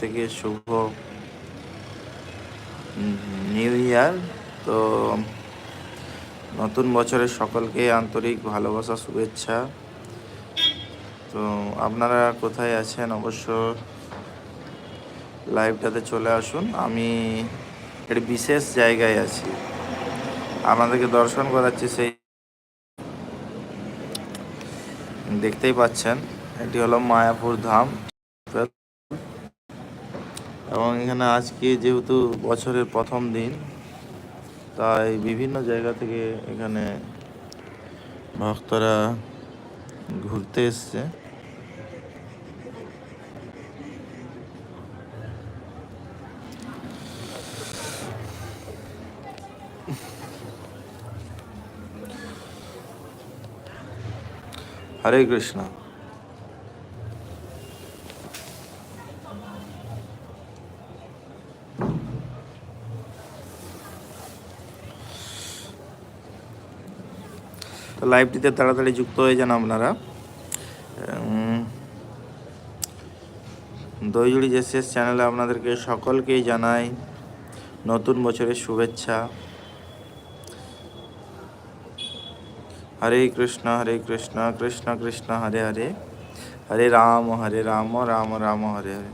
থেকে শুভ new year তো নতুন বছরের সকলকে আন্তরিক ভালোবাসা, শুভেচ্ছা। তো আপনারা কোথায় আছেন অবশ্য লাইভটাতে চলে আসুন। আমি একটি বিশেষ জায়গায় আছি। আপনাদেরকে দর্শন করাচ্ছি সেই দেখতেই পাচ্ছেন এটি হলো মায়াপুর ধাম। এবং এখানে আজকে যেহেতু বছরের প্রথম দিন, তাই বিভিন্ন জায়গা থেকে এখানে ভক্তরা ঘুরতে এসছে। হরে কৃষ্ণ। তো লাইভটিতে তাড়াতাড়ি যুক্ত হয়ে যান আপনারা। দইজুড়ি জেসেস চ্যানেলে আপনাদেরকে সকলকেই জানাই নতুন বছরের শুভেচ্ছা। হরে কৃষ্ণ হরে কৃষ্ণ কৃষ্ণ কৃষ্ণ, হরে হরে। হরে রাম হরে রাম রাম রাম, হরে হরে।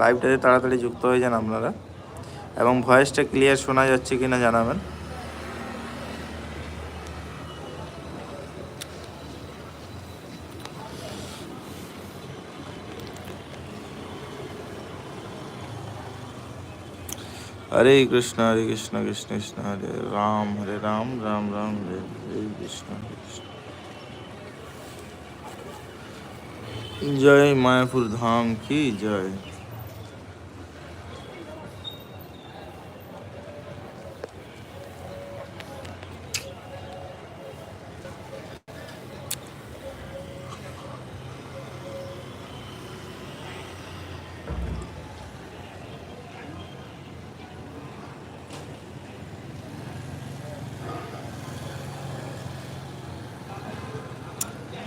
লাইভটাতে তাড়াতাড়ি যুক্ত হয়ে যান আপনারা। এবং ভয়েসটা ক্লিয়ার শোনা যাচ্ছে কিনা জানাবেন। হরে কৃষ্ণ হরে কৃষ্ণ কৃষ্ণ কৃষ্ণ হরে রাম হরে রাম রাম রাম হরে হরে কৃষ্ণ হরে কৃষ্ণ জয় মায়াপুর ধাম কি জয়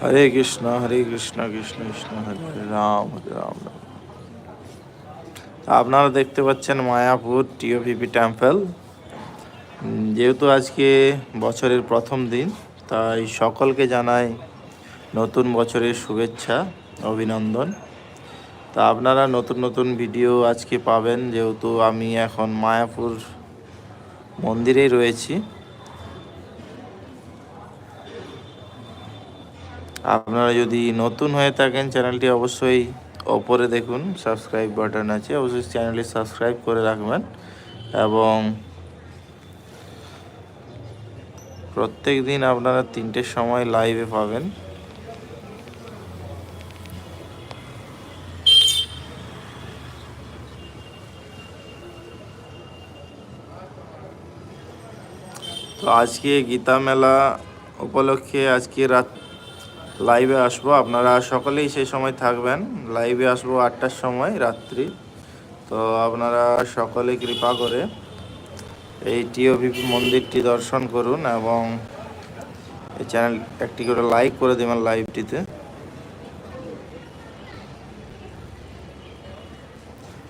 হরে কৃষ্ণ হরে কৃষ্ণ কৃষ্ণ কৃষ্ণ, হরে রাম হরে রাম রাম। আপনারা দেখতে পাচ্ছেন মায়াপুর টিওপিপি টেম্পল। যেহেতু আজকে বছরের প্রথম দিন, তাই সকলকে জানাই নতুন বছরের শুভেচ্ছা, অভিনন্দন। তা আপনারা নতুন নতুন ভিডিও আজকে পাবেন, যেহেতু আমি এখন মায়াপুর মন্দিরেই রয়েছি। আপনারা যদি নতুন হয়ে থাকেন, চ্যানেলটি অবশ্যই ওপরে দেখুন, সাবস্ক্রাইব বাটন আছে, অবশ্যই চ্যানেলটি সাবস্ক্রাইব করে রাখবেন এবং প্রত্যেক দিন আপনারা তিনটের সময় লাইভে পাবেন। তো আজকে গীতা মেলা উপলক্ষে আজকে রাত লাইভে আসব। আপনারা সকলেই সেই সময় থাকবেন। লাইভে আসব আটটার সময়, রাত্রি। তো আপনারা সকলে কৃপা করে এই টিওভিপি মন্দিরটি দর্শন করুন এবং এই চ্যানেল একটি করে লাইক করে দেবেন লাইভটিতে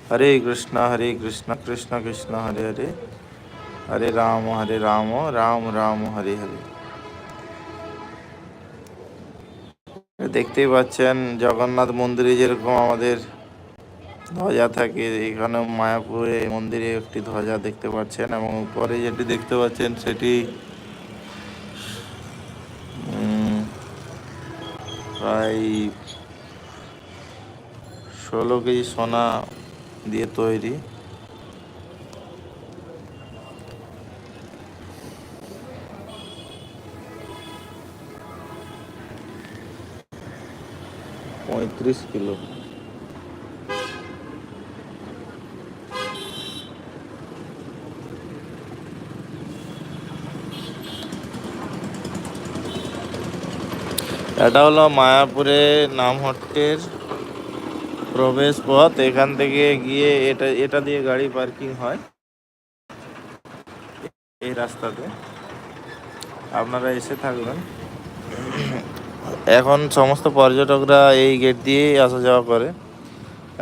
হরে কৃষ্ণ হরে কৃষ্ণ কৃষ্ণ কৃষ্ণ, হরে হরে। হরে রাম হরে রাম রাম রাম, হরে হরে। দেখতেই পাচ্ছেন জগন্নাথ মন্দিরে যেরকম আমাদের ধ্বজা থাকে এখানে মায়াপুরে মন্দিরে একটি ধ্বজা দেখতে পাচ্ছেন এবং উপরে যেটি দেখতে পাচ্ছেন সেটি প্রায় ষোলো কেজি সোনা দিয়ে তৈরি। পঁয়ত্রিশ কিলো। এটা হলো মায়াপুরে নামহট্টের প্রবেশ পথ এখান থেকে গিয়ে এটা এটা দিয়ে গাড়ি পার্কিং হয় এই রাস্তাতে। আপনারা এসে থাকবেন। এখন সমস্ত পর্যটকরা এই গেট দিয়েই আসা যাওয়া করে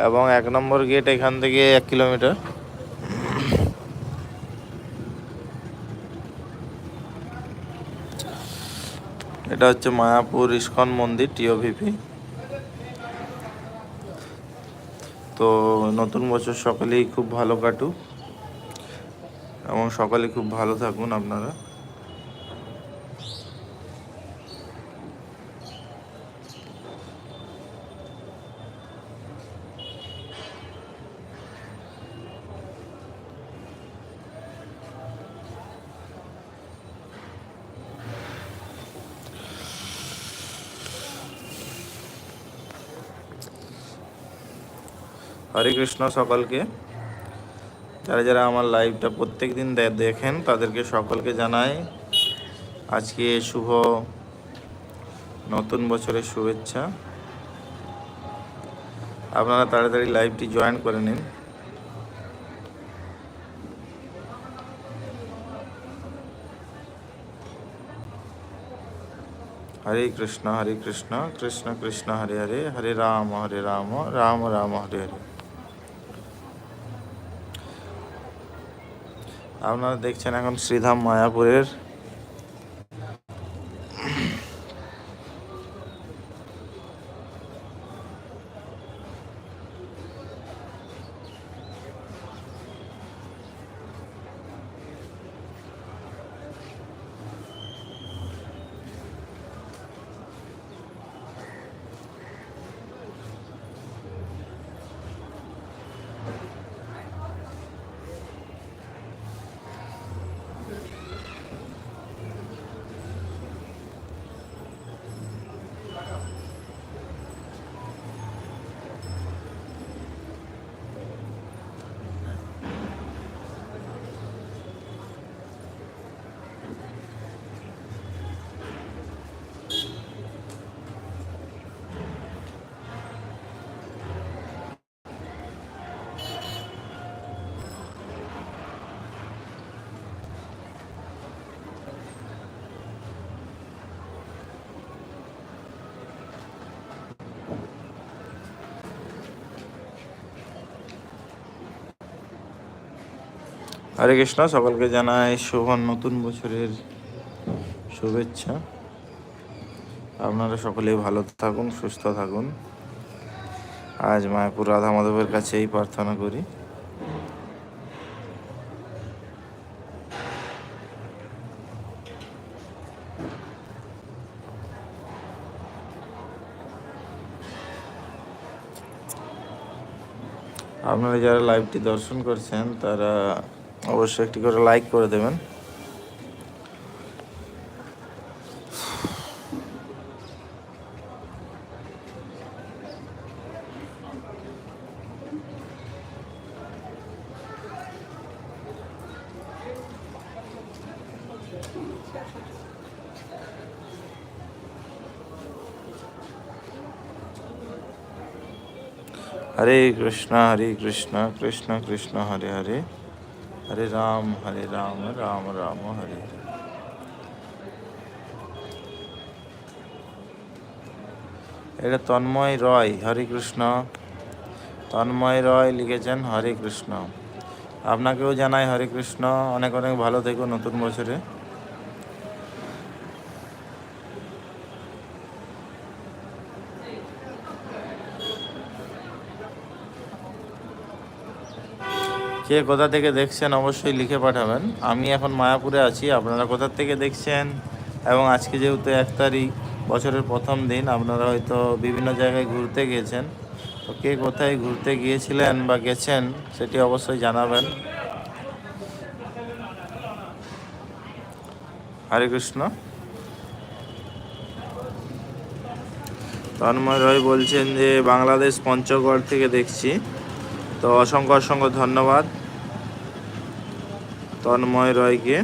এবং এক নম্বর গেট এখান থেকে এক কিলোমিটার। এটা হচ্ছে মায়াপুর ইস্কন মন্দির টিওভিপি তো নতুন বছর সকলেই খুব ভালো কাটুক এবং সকলে খুব ভালো থাকুন আপনারা। হরে কৃষ্ণ সকলকে। যারা যারা আমার লাইভটা প্রত্যেক দিন দেখেন, তাদেরকে সকলকে জানাই আজকে শুভ নতুন বছরের শুভেচ্ছা। আপনারা তাড়াতাড়ি লাইভটি জয়েন করে নিন। হরে কৃষ্ণ হরে কৃষ্ণ কৃষ্ণ কৃষ্ণ, হরে হরে হরে রাম হরে রাম রাম রাম, হরে হরে। আপনারা দেখছেন এখন শ্রীধাম মায়াপুরের হরে কৃষ্ণ, সকলকে জানাই শুভ নতুন বছরের শুভেচ্ছা। আপনারা সকলেই ভালো থাকুন, সুস্থ থাকুন। আজ মায়াপুর রাধা মাধবের কাছেই প্রার্থনা করি। আপনারা যারা লাইভটি দর্শন করছেন, তারা অবশ্যই একটি করে লাইক করে দেবেন। হরে কৃষ্ণ হরে কৃষ্ণ কৃষ্ণ কৃষ্ণ হরে হরে। হরে রাম হরে রাম রাম রাম, হরে এটা তন্ময় রয়, হরে কৃষ্ণ। তন্ময় রয় লিখেছেন হরে কৃষ্ণ। আপনাকেও জানাই হরে কৃষ্ণ। অনেক অনেক ভালো থেকো নতুন বছরে। কে কোথা থেকে দেখছেন অবশ্যই লিখে পাঠাবেন। আমি এখন মায়াপুরে আছি, আপনারা কোথা থেকে দেখছেন? এবং আজকে যেহেতু এক তারিখ, বছরের প্রথম দিন, আপনারা হয়তো বিভিন্ন জায়গায় ঘুরতে গিয়েছেন। তো কে কোথায় ঘুরতে গিয়েছিলেন বা গেছেন, সেটি অবশ্যই জানাবেন। হরে কৃষ্ণ। তন্ময় রয় বলছেন যে, বাংলাদেশ পঞ্চগড় থেকে দেখছি। তো অসংখ্য অসংখ্য ধন্যবাদ। তন্ময় রয়কে।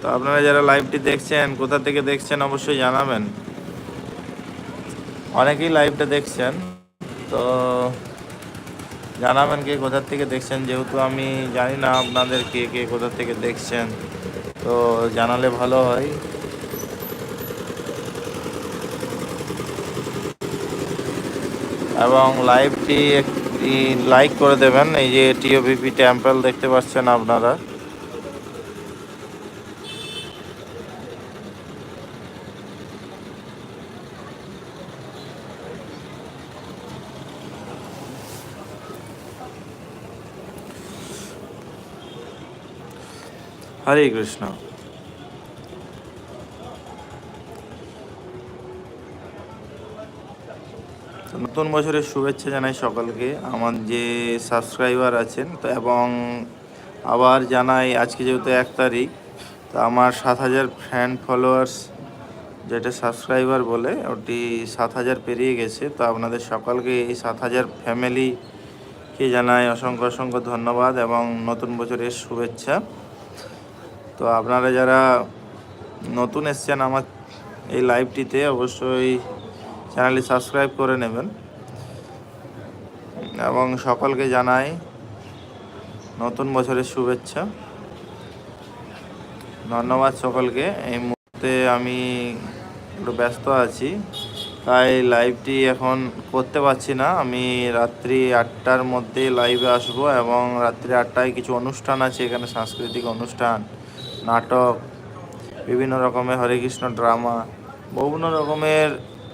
তো আপনারা যারা লাইভটি দেখছেন, কোথা থেকে দেখছেন অবশ্যই জানাবেন। অনেকেই লাইভটা দেখছেন, তো জানাবেন কে কোথা থেকে দেখছেন। যেহেতু আমি জানি না আপনাদের কে কে কোথা থেকে দেখছেন, তো জানালে ভালো হয়। এবং লাইভটি একটি লাইক করে দেবেন। এই যে টিওভিপি টেম্পল দেখতে পাচ্ছেন আপনারা। হরে কৃষ্ণ। নতুন বছরের শুভেচ্ছা জানাই সকলকে। আমার যে সাবস্ক্রাইবার আছেন তো এবং আবার জানাই আজকে যেহেতু এক তারিখ, তো আমার সাত হাজার ফ্রেন্ড ফলোয়ার্স যেটা সাবস্ক্রাইবার বলে, ওটি সাত হাজার পেরিয়ে গেছে। তো আপনাদের সকলকে এই সাত হাজার ফ্যামিলিকে জানাই অসংখ্য অসংখ্য ধন্যবাদ এবং নতুন বছরের শুভেচ্ছা। তো আপনারা যারা নতুন এসছেন আমার এই লাইভটিতে অবশ্যই চ্যানেলটি সাবস্ক্রাইব করে নেবেন। এবং সকলকে জানাই নতুন বছরের শুভেচ্ছা। ধন্যবাদ সকলকে। এই মুহূর্তে আমি একটু ব্যস্ত আছি, তাই লাইভটি এখন করতে পারছি না। আমি রাত্রি আটটার মধ্যে লাইভে আসব এবং রাত্রি আটটায় কিছু অনুষ্ঠান আছে, এখানে সাংস্কৃতিক অনুষ্ঠান, নাটক, বিভিন্ন রকমের হরে কৃষ্ণ ড্রামা বিভিন্ন রকমের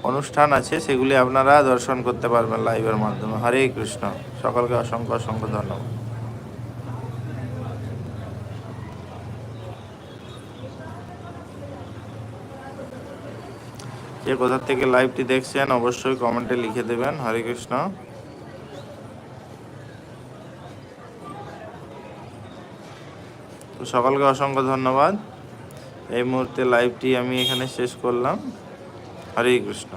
অনুষ্ঠান আছে, সেগুলি আপনারা দর্শন করতে পারবেন লাইভের মাধ্যমে। হরে কৃষ্ণ। সকলকে অসংখ্য অসংখ্য ধন্যবাদ। যে কোথা থেকে লাইভটি দেখছেন, অবশ্যই কমেন্টে লিখে দেবেন। হরে কৃষ্ণ। তো সকলকে অসংখ্য ধন্যবাদ। এই মুহূর্তে লাইভটি আমি এখানে শেষ করলাম। হরে কৃষ্ণ